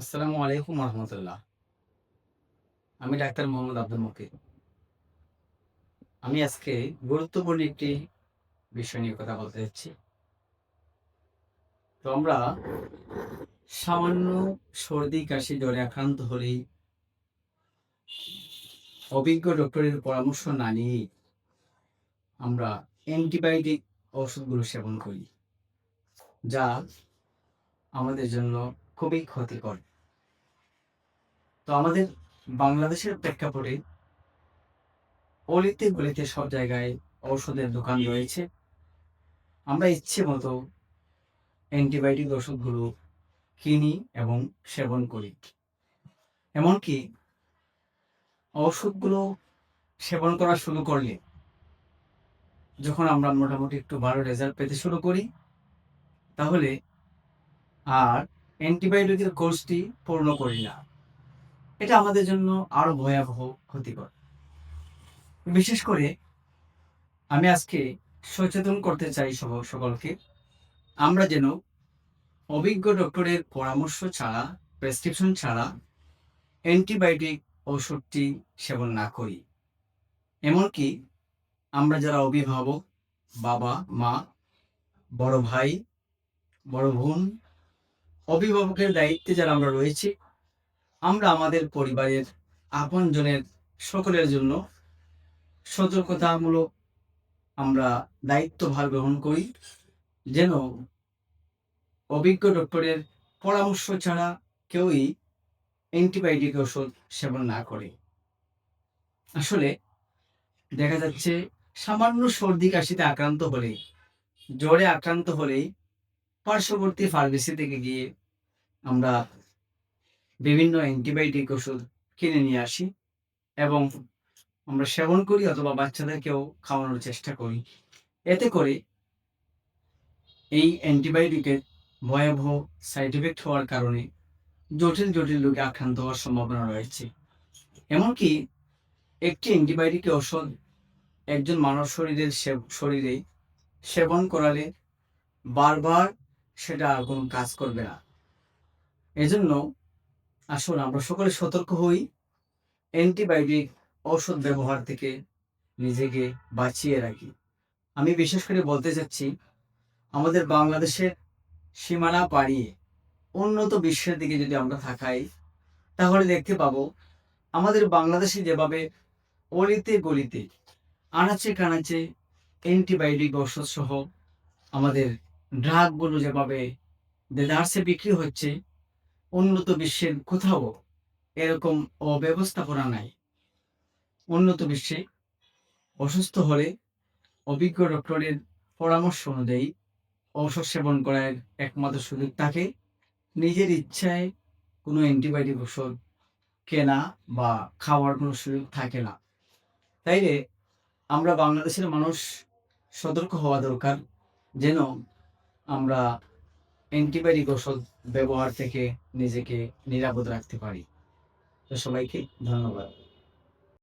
আসসালামু আলাইকুম রহমতুল্লাহ আমি ডাক্তার মোহাম্মদ আব্দুল মকির। আমি আজকে গুরুত্বপূর্ণ একটি বিষয় নিয়ে কথা বলতে যাচ্ছি। তো আমরা সামান্য সর্দি, কাশি, জ্বরে আক্রান্ত হলেই অভিজ্ঞ ডক্টরের পরামর্শ না নিয়ে আমরা অ্যান্টিবায়োটিক ওষুধগুলো সেবন করি, যা আমাদের জন্য খুবই ক্ষতিকর। তো আমাদের বাংলাদেশের প্রেক্ষাপটে অলিতে গলিতে সব জায়গায় ঔষধের দোকান রয়েছে। আমরা ইচ্ছে মতো অ্যান্টিবায়োটিক ওষুধগুলো কিনি এবং সেবন করি। এমনকি ওষুধগুলো সেবন করা শুরু করলে যখন আমরা মোটামুটি একটু ভালো রেজাল্ট পেতে শুরু করি, তাহলে আর অ্যান্টিবায়োটিকের কোর্সটি পূর্ণ করি না। এটা আমাদের জন্য আরও ভয়াবহ ক্ষতিকর। বিশেষ করে আমি আজকে সচেতন করতে চাই সব, সকলকে, আমরা যেন অভিজ্ঞ ডক্টরের পরামর্শ ছাড়া, প্রেসক্রিপশন ছাড়া অ্যান্টিবায়োটিক ওষুধটি সেবন না করি। এমনকি আমরা যারা অভিভাবক, বাবা, মা, বড় ভাই, বড় বোন অভিভাবকের দায়িত্বে যারা আমরা রয়েছি, আমরা আমাদের পরিবারের আপনজনের সকলের জন্য সতর্কতামূলক আমরা দায়িত্বভার গ্রহণ করি, যেন অভিজ্ঞ ডক্টরের পরামর্শ ছাড়া কেউই অ্যান্টিবায়োটিক ওষুধ সেবন না করে। আসলে দেখা যাচ্ছে সামান্য সর্দি কাশিতে আক্রান্ত হলে, জ্বরে আক্রান্ত হলেই পার্শ্ববর্তী ফার্মেসি থেকে গিয়ে আমরা বিভিন্ন অ্যান্টিবায়োটিক ওষুধ কিনে নিয়ে আসি এবং আমরা সেবন করি অথবা বাচ্চাদেরকেও খাওয়ানোর চেষ্টা করি। এতে করে এই অ্যান্টিবায়োটিকের ভয়াবহ সাইড এফেক্ট হওয়ার কারণে জটিল জটিল রোগে আক্রান্ত হওয়ার সম্ভাবনা রয়েছে। এমনকি একটি অ্যান্টিবায়োটিক ওষুধ একজন মানব শরীরের শরীরে সেবন করালে বারবার সেটা কোনো কাজ করবে না। এজন্য আসুন আমরা সকলে সতর্ক হই, অ্যান্টিবায়োটিক ঔষধ ব্যবহার থেকে নিজেকে বাঁচিয়ে রাখি। আমি বিশেষ করে বলতে চাচ্ছি, আমাদের বাংলাদেশের সীমানা পাড়িয়ে উন্নত বিশ্বের দিকে যদি আমরা থাকাই তাহলে দেখতে পাবো, আমাদের বাংলাদেশে যেভাবে অলিতে গলিতে, আনাচে কানাচে অ্যান্টিবায়োটিক ঔষধ সহ আমাদের ড্রাগগুলো যেভাবে দেদারসে বিক্রি হচ্ছে, উন্নত বিশ্বের কোথাও এরকম অব্যবস্থাপনা নাই। উন্নত বিশ্বে অসুস্থ হলে অভিজ্ঞ ডক্টরের পরামর্শ অনুযায়ী ঔষধ সেবন করার একমাত্র সুযোগ থাকে নিজের ইচ্ছায় কোনো অ্যান্টিবায়োটিক ওষুধ কেনা বা খাওয়ার কোনো সুযোগ থাকে না। তাইলে আমরা বাংলাদেশের মানুষ সতর্ক হওয়া দরকার যেন আমরা অ্যান্টিবায়োটিক ওষুধ ব্যবহার থেকে নিজেকে নিরাপদ রাখতে পারি। তো সবাইকে ধন্যবাদ।